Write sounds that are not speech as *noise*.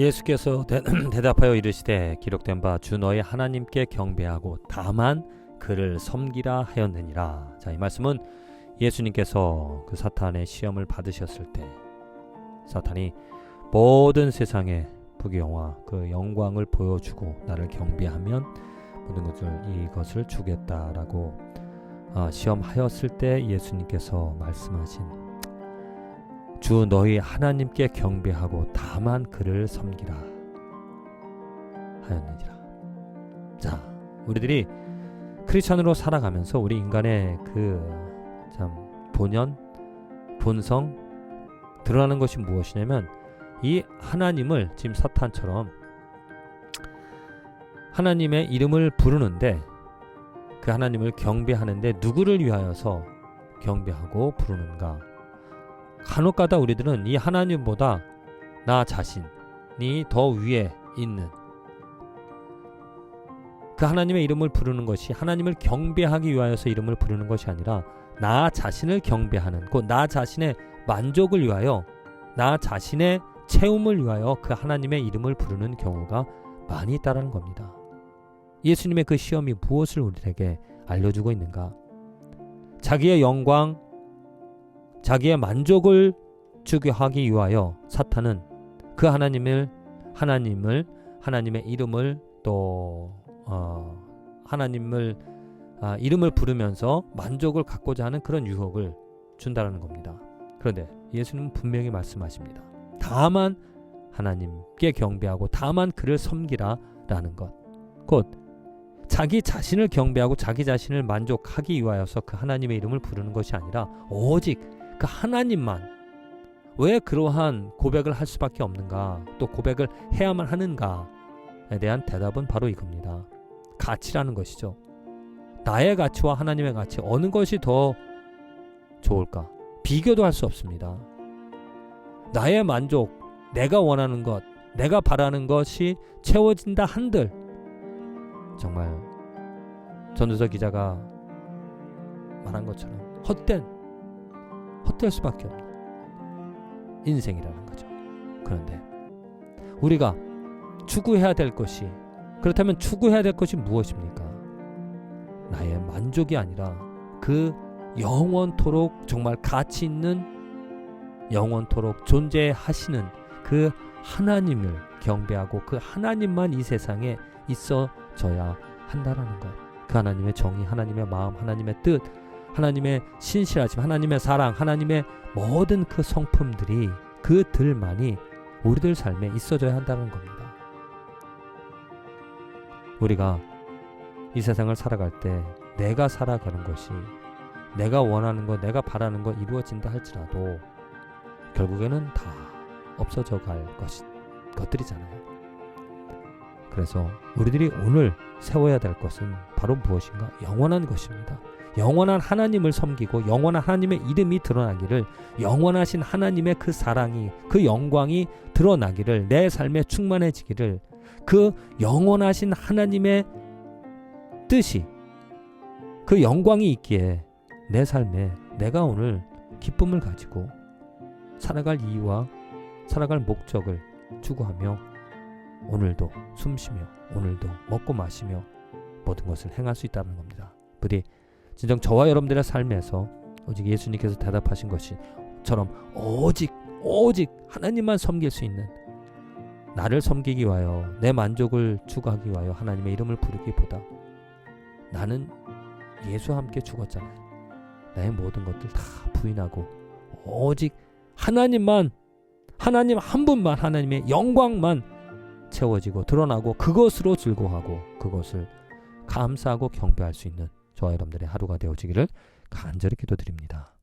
예수께서 대, *clears throat* 대답하여 이르시되 기록된 바 주 너희 하나님께 경배하고 다만 그를 섬기라 하였느니라. 자, 이 말씀은 예수님께서 그 사탄의 시험을 받으셨을 때 사탄이 모든 세상의 부귀영화 그 영광을 보여주고 나를 경배하면 모든 것을 이것을 주겠다라고 어, 시험하였을 때 예수님께서 말씀하신 주 너희 하나님께 경배하고 다만 그를 섬기라 하였느니라. 자, 우리들이 크리스천으로 살아가면서 우리 인간의 그 참 본연 본성 드러나는 것이 무엇이냐면 이 하나님을 지금 사탄처럼 하나님의 이름을 부르는데 그 하나님을 경배하는데 누구를 위하여서 경배하고 부르는가? 간혹가다 우리들은 이 하나님보다 나 자신이 더 위에 있는 그 하나님의 이름을 부르는 것이 하나님을 경배하기 위하여서 이름을 부르는 것이 아니라 나 자신을 경배하는 곧 나 자신의 만족을 위하여 나 자신의 채움을 위하여 그 하나님의 이름을 부르는 경우가 많이 있다라는 겁니다. 예수님의 그 시험이 무엇을 우리에게 알려주고 있는가? 자기의 영광, 자기의 만족을 주게 하기 위하여 사탄은 그 하나님을 하나님을 하나님의 이름을 또 어, 하나님을 아, 이름을 부르면서 만족을 갖고자 하는 그런 유혹을 준다라는 겁니다. 그런데 예수님은 분명히 말씀하십니다. 다만 하나님께 경배하고 다만 그를 섬기라라는 것. 곧 자기 자신을 경배하고 자기 자신을 만족하기 위하여서 그 하나님의 이름을 부르는 것이 아니라 오직 그 하나님만 왜 그러한 고백을 할 수밖에 없는가? 또 고백을 해야만 하는가에 대한 대답은 바로 이겁니다. 가치라는 것이죠. 나의 가치와 하나님의 가치 어느 것이 더 좋을까? 비교도 할 수 없습니다. 나의 만족, 내가 원하는 것, 내가 바라는 것이 채워진다 한들 정말 전두서 기자가 말한 것처럼 헛된 헛될 수밖에 없는 인생이라는 거죠. 그런데 우리가 추구해야 될 것이 그렇다면 추구해야 될 것이 무엇입니까? 나의 만족이 아니라 그 영원토록 정말 가치 있는 영원토록 존재하시는 그 하나님을 경배하고 그 하나님만 이 세상에 있어져야 한다라는 것. 그 하나님의 정의, 하나님의 마음, 하나님의 뜻, 하나님의 신실하심, 하나님의 사랑, 하나님의 모든 그 성품들이 그들만이 우리들 삶에 있어져야 한다는 겁니다. 우리가 이 세상을 살아갈 때 내가 살아가는 것이 내가 원하는 것, 내가 바라는 것 이루어진다 할지라도 결국에는 다 없어져 갈 것이, 것들이잖아요. 그래서 우리들이 오늘 세워야 될 것은 바로 무엇인가? 영원한 것입니다. 영원한 하나님을 섬기고 영원한 하나님의 이름이 드러나기를 영원하신 하나님의 그 사랑이 그 영광이 드러나기를 내 삶에 충만해지기를 그 영원하신 하나님의 뜻이 그 영광이 있기에 내 삶에 내가 오늘 기쁨을 가지고 살아갈 이유와 살아갈 목적을 추구하며 오늘도 숨쉬며 오늘도 먹고 마시며 모든 것을 행할 수 있다는 겁니다. 부디 진정 저와 여러분들의 삶에서 오직 예수님께서 대답하신 것이처럼 오직 오직 하나님만 섬길 수 있는 나를 섬기기 위하여 내 만족을 추구하기 위하여 하나님의 이름을 부르기보다 나는 예수와 함께 죽었잖아요. 나의 모든 것들 다 부인하고 오직 하나님만 하나님 한 분만 하나님의 영광만 채워지고 드러나고 그것으로 즐거워하고 그것을 감사하고 경배할 수 있는 저와 여러분들의 하루가 되어지기를 간절히 기도드립니다.